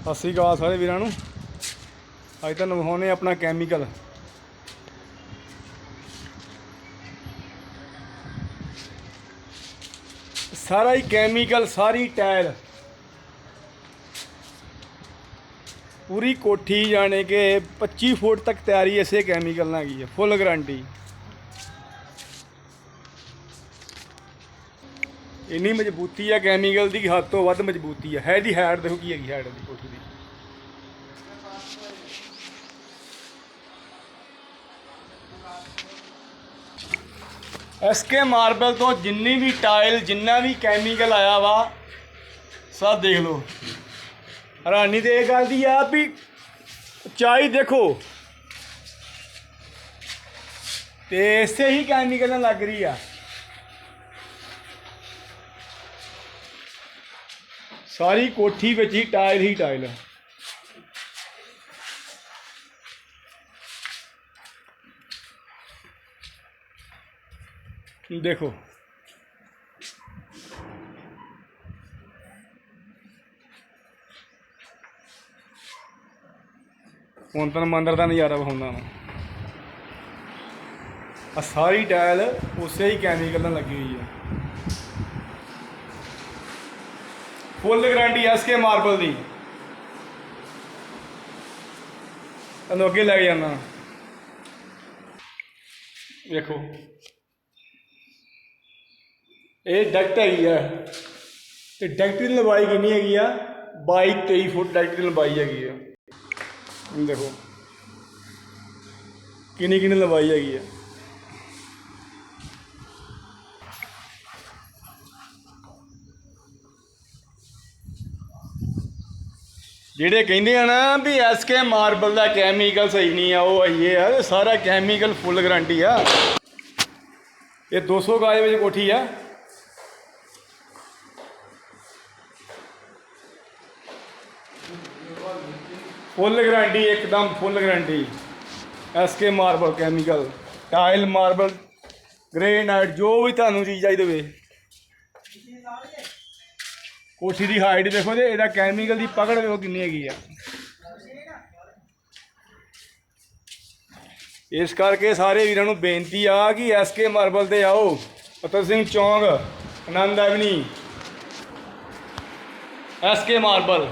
ਸਤਿ ਸ੍ਰੀ ਅਕਾਲ ਸਾਰੇ ਵੀਰਾਂ ਨੂੰ। ਅੱਜ ਤੁਹਾਨੂੰ ਵਿਖਾਉਣੇ ਆਪਣਾ ਕੈਮੀਕਲ ਸਾਰਾ ਹੀ ਕੈਮੀਕਲ ਸਾਰੀ ਟਾਇਲ ਪੂਰੀ ਕੋਠੀ ਜਾਣੇ ਕਿ 25 ਫੁੱਟ ਤੱਕ ਤਿਆਰੀ ਇਸੇ ਕੈਮੀਕਲ ਨਾਲ ਹੈਗੀ ਹੈ ਫੁੱਲ ਗਾਰੰਟੀ ਇੰਨੀ ਮਜ਼ਬੂਤੀ ਹੈ ਕੈਮੀਕਲ ਦੀ ਹੱਦ ਤੋਂ ਵੱਧ ਮਜ਼ਬੂਤੀ ਹੈ ਹੈ ਦੀ ਹੈਡ ਦੇਖੋ ਕੀ ਹੈਗੀ ਹੈਡ ਦੀ ਕੋਠੀ ਦੀ। ਐਸਕੇ ਮਾਰਬਲ ਤੋਂ ਜਿੰਨੀ ਵੀ ਟਾਇਲ ਜਿੰਨਾ ਵੀ ਕੈਮੀਕਲ ਆਇਆ ਵਾ, ਸਭ ਦੇਖ ਲਓ। ਹੈਰਾਨੀ ਤੇ ਇਹ ਗੱਲ ਦੀ ਆ ਵੀ ਚਾਈ ਦੇਖੋ। ਤੇ ਇਸੇ ਹੀ ਕੈਮੀਕਲ ਨਾਲ ਲੱਗ ਰਹੀ ਆ। ਸਾਰੀ ਕੋਠੀ ਵਿੱਚ ਹੀ ਟਾਇਲ ਹੀ ਟਾਇਲ ਆ। ਦੇਖੋ। ਹੁਣ ਤਾਂ ਮੰਦਰ ਦਾ ਨਜ਼ਾਰਾ ਵਿਖਾਉਂਦਾ ਮੈਂ ਆ ਸਾਰੀ ਟਾਇਲ ਉਸੇ ਹੀ ਕੈਮੀਕਲ ਨਾਲ ਲੱਗੀ ਹੋਈ ਹੈ ਫੁੱਲ ਗਾਰੰਟੀ ਐਸਕੇ ਮਾਰਬਲ ਦੀ। ਤੁਹਾਨੂੰ ਅੱਗੇ ਲੈ ਕੇ ਜਾਣਾ ਵੇਖੋ। ਇਹ ਡਕਟ ਹੈਗੀ ਆ ਤੇ ਡਕਟ ਦੀ ਲੰਬਾਈ ਕਿੰਨੀ ਹੈਗੀ ਆ? 22 23 ਫੁੱਟ ਡਕਟ ਦੀ ਲੰਬਾਈ ਹੈਗੀ ਆ। ਇਹ ਦੇਖੋ। ਕਿੰਨੀ ਕਿੰਨੀ ਲੰਬਾਈ ਹੈਗੀ ਆ। ਜਿਹੜੇ ਕਹਿੰਦੇ ਆ ਨਾ ਵੀ ਐਸਕੇ ਮਾਰਬਲ ਦਾ ਕੈਮੀਕਲ ਸਹੀ ਨਹੀਂ ਆ, ਉਹ ਇਹ ਆ ਇਹ ਸਾਰਾ ਕੈਮੀਕਲ ਫੁੱਲ ਗਾਰੰਟੀ ਆ। ਇਹ 200 ਗਾਜ ਵਿੱਚ ਕੋਠੀ ਆ। ਫੁੱਲ ਗਾਰੰਟੀ ਇੱਕਦਮ full guarantee SK marble chemical tile marble granite ਜੋ ਵੀ ਤੁਹਾਨੂੰ ਚੀਜ਼ ਚਾਹੀਦੀ ਹੋਵੇ। ਕੋਠੀ ਦੀ ਹਾਈਟ ਦੇਖੋ ਤੇ ਇਹਦਾ ਕੈਮੀਕਲ ਦੀ ਪਕੜ ਵੇਖੋ ਕਿੰਨੀ ਹੈਗੀ ਆ। ਇਸ ਕਰਕੇ ਸਾਰੇ ਵੀਰਾਂ ਨੂੰ ਬੇਨਤੀ ਆ ਕਿ ਐਸਕੇ ਮਾਰਬਲ ਤੇ ਆਓ। ਪਤਨ ਸਿੰਘ ਚੌਂਕ, ਆਨੰਦ ਐਵਨੀ ਐਸਕੇ ਮਾਰਬਲ